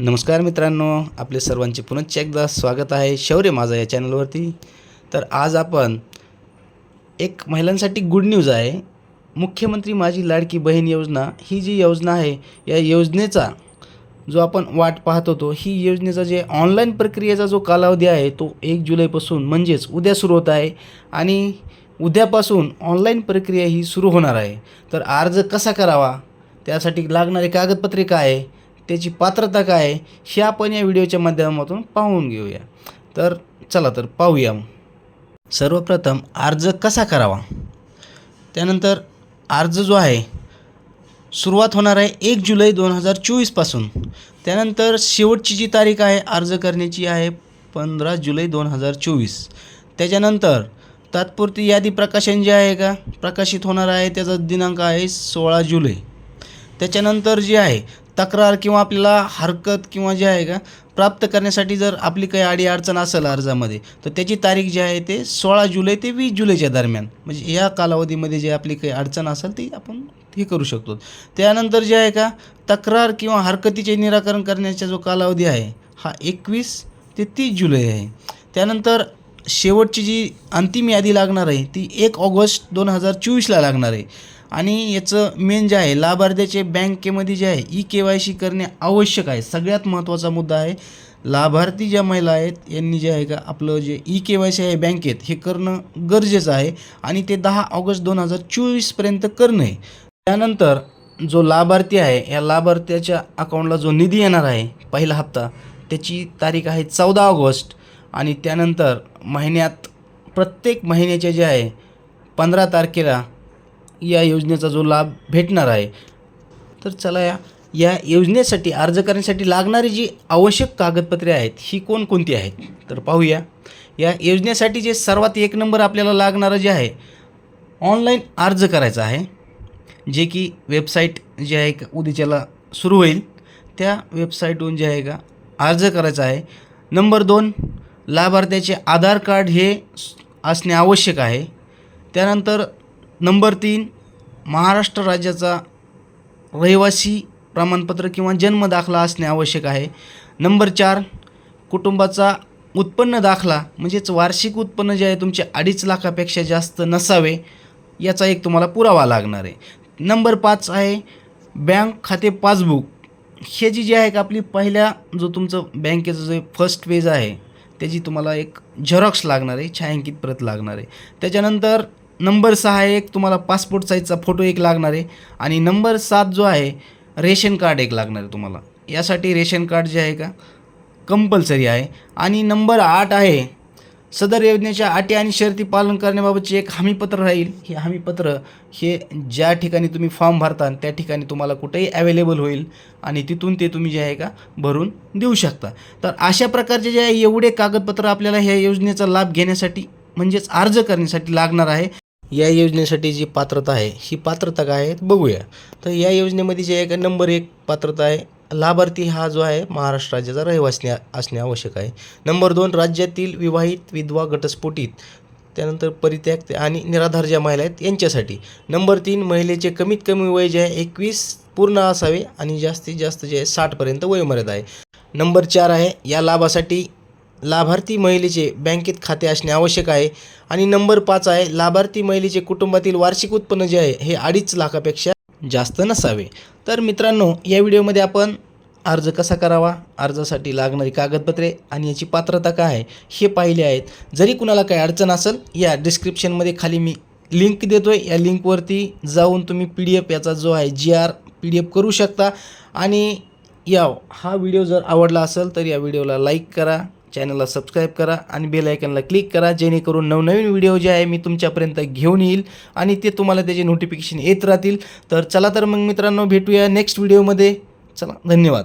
नमस्कार मित्रांनो आपले सर्वांचे पुनश्च एकदा स्वागत आहे शौर्य माझा या चॅनलवरती. तर आज आपण एक महिलांसाठी गुड न्यूज आहे. मुख्यमंत्री माझी लाडकी बहीण योजना ही जी योजना आहे या योजनेचा जो आपण वाट पाहत होतो ही योजनेचा जे ऑनलाईन प्रक्रियेचा जो कालावधी आहे तो एक जुलैपासून म्हणजेच उद्या सुरू होत आहे आणि उद्यापासून ऑनलाईन प्रक्रिया ही सुरू होणार आहे. तर अर्ज कसा करावा? त्यासाठी लागणारे कागदपत्रे काय आहे? त्याची पात्रता काय आहे हे आपण या व्हिडिओच्या माध्यमातून पाहून घेऊया. तर चला तर पाहूया. सर्वप्रथम अर्ज कसा करावा? त्यानंतर अर्ज जो आहे सुरुवात होणार आहे एक जुलै दोन हजार चोवीसपासून त्यानंतर शेवटची जी तारीख आहे अर्ज करण्याची आहे पंधरा जुलै दोन हजार चोवीस. त्याच्यानंतर तात्पुरती यादी प्रकाशन जे आहे का प्रकाशित होणार आहे त्याचा दिनांक आहे सोळा जुलै. त्याच्यानंतर जे आहे तक्रार किंवा आपल्याला हरकत किंवा जे आहे का प्राप्त करण्यासाठी जर आपली काही अडी अडचण असेल अर्जामध्ये तर त्याची तारीख जी आहे ते सोळा जुलै ते वीस जुलैच्या दरम्यान म्हणजे या कालावधीमध्ये जे आपली काही अडचण असेल ती आपण हे करू शकतो. त्यानंतर जे आहे का तक्रार किंवा हरकतीचे निराकरण करण्याचा जो कालावधी आहे हा एकवीस ते तीस जुलै आहे. त्यानंतर शेवटची जी अंतिम यादी लागणार आहे ती एक ऑगस्ट दोन हजार चोवीसला लागणार आहे. आणि याचं मेन जे आहे लाभार्थ्याचे बँकेमध्ये जे आहे ई के वाय सी करणे आवश्यक आहे. सगळ्यात महत्त्वाचा मुद्दा आहे लाभार्थी ज्या महिला आहेत यांनी जे आहे का आपलं जे ई के वाय सी आहे बँकेत हे करणं गरजेचं आहे. आणि ते दहा ऑगस्ट दोन हजार चोवीसपर्यंत करणं आहे. त्यानंतर जो लाभार्थी आहे या लाभार्थ्याच्या अकाउंटला जो निधी येणार आहे पहिला हप्ता त्याची तारीख आहे चौदा ऑगस्ट. आणि त्यानंतर महिन्यात प्रत्येक महिन्याचे जे आहे पंधरा तारखेला या योजनेचा जो लाभ भेटणार आहे. तर चला या या योजनेसाठी अर्ज करण्यासाठी लागणारी जी आवश्यक कागदपत्रे आहेत ही कोणकोणती आहेत? तर पाहूया. या योजनेसाठी जे सर्वात एक नंबर आपल्याला लागणारं जे आहे ऑनलाईन अर्ज करायचा आहे. जे की वेबसाईट जे आहे का उद्याच्याला सुरू होईल. त्या वेबसाईटहून जे आहे का अर्ज करायचा आहे. नंबर दोन लाभार्थ्याचे आधार कार्ड हे असणे आवश्यक आहे. त्यानंतर नंबर तीन महाराष्ट्र राज्याचा रहिवासी प्रमाणपत्र किंवा जन्म दाखला असणे आवश्यक आहे. नंबर चार कुटुंबाचा उत्पन्न दाखला म्हणजेच वार्षिक उत्पन्न जे आहे तुमचे अडीच लाखापेक्षा जास्त नसावे याचा एक तुम्हाला पुरावा लागणार आहे. नंबर पाच आहे बँक खाते पासबुक. हे जी जी आहे का आपली पहिल्या जो तुमचं बँकेचं जे फर्स्ट पेज आहे त्याची तुम्हाला एक झेरॉक्स लागणार आहे छायांकित प्रत लागणार आहे. त्याच्यानंतर नंबर सहा एक तुम्हाला पासपोर्ट साईजचा फोटो एक लागणार आहे आणि नंबर सात जो आहे रेशन कार्ड एक लागणार आहे तुम्हाला. यासाठी रेशन कार्ड जे आहे का कंपल्सरी आहे. आणि नंबर आठ आहे सदर योजनेच्या अटी आणि शर्ती पालन करण्याबाबतचे एक हमीपत्र राहील. हे हमीपत्र हे ज्या ठिकाणी तुम्ही फॉर्म भरता त्या ठिकाणी तुम्हाला कुठेही अवेलेबल होईल आणि तिथून ते तुम्ही जे आहे का भरून देऊ शकता. तर अशा प्रकारचे जे एवढे कागदपत्र आपल्याला ह्या योजनेचा लाभ घेण्यासाठी म्हणजेच अर्ज करण्यासाठी लागणार आहे. या योजनेसाठी जी पात्रता आहे ही पात्रता काय आहे? बघूया. तर या योजनेमध्ये जे आहे का नंबर एक पात्रता आहे. लाभार्थी हा जो आहे महाराष्ट्र राज्याचा रहिवासी असणे आवश्यक आहे. नंबर दोन राज्यातील विवाहित विधवा घटस्फोटित त्यानंतर परित्याग आणि निराधार ज्या महिला आहेत यांच्यासाठी. नंबर तीन महिलेचे कमीत कमी वय जे आहे एकवीस पूर्ण असावे आणि जास्तीत जास्त जे आहे साठपर्यंत वयोमर्यादा आहे. नंबर चार आहे या लाभासाठी लाभार्थी महिलेचे बँकेत खाते असणे आवश्यक आहे. आणि नंबर पाच आहे लाभार्थी महिलेचे कुटुंबातील वार्षिक उत्पन्न जे आहे हे अडीच लाखापेक्षा जास्त नसावे. तर मित्रांनो या व्हिडिओमध्ये आपण अर्ज कसा करावा अर्जासाठी लागणारी कागदपत्रे आणि याची पात्रता काय आहे हे पाहिले आहेत. जरी कुणाला काही अडचण असेल या डिस्क्रिप्शनमध्ये खाली मी लिंक देतो आहे या लिंकवरती जाऊन तुम्ही पी डी एफ याचा जो आहे G R P D F करू शकता. आणि या हा व्हिडिओ जर आवडला असेल तर या व्हिडिओला लाईक करा. चॅनलला सबस्क्राईब करा आणि बेल आयकनला क्लिक करा जेणेकरून नवनवीन व्हिडिओ जे आहे मी तुमच्यापर्यंत घेऊन येईल आणि ते तुम्हाला त्याचे नोटिफिकेशन येत राहतील. तर चला तर मग मित्रांनो भेटूया नेक्स्ट व्हिडिओमध्ये चला धन्यवाद.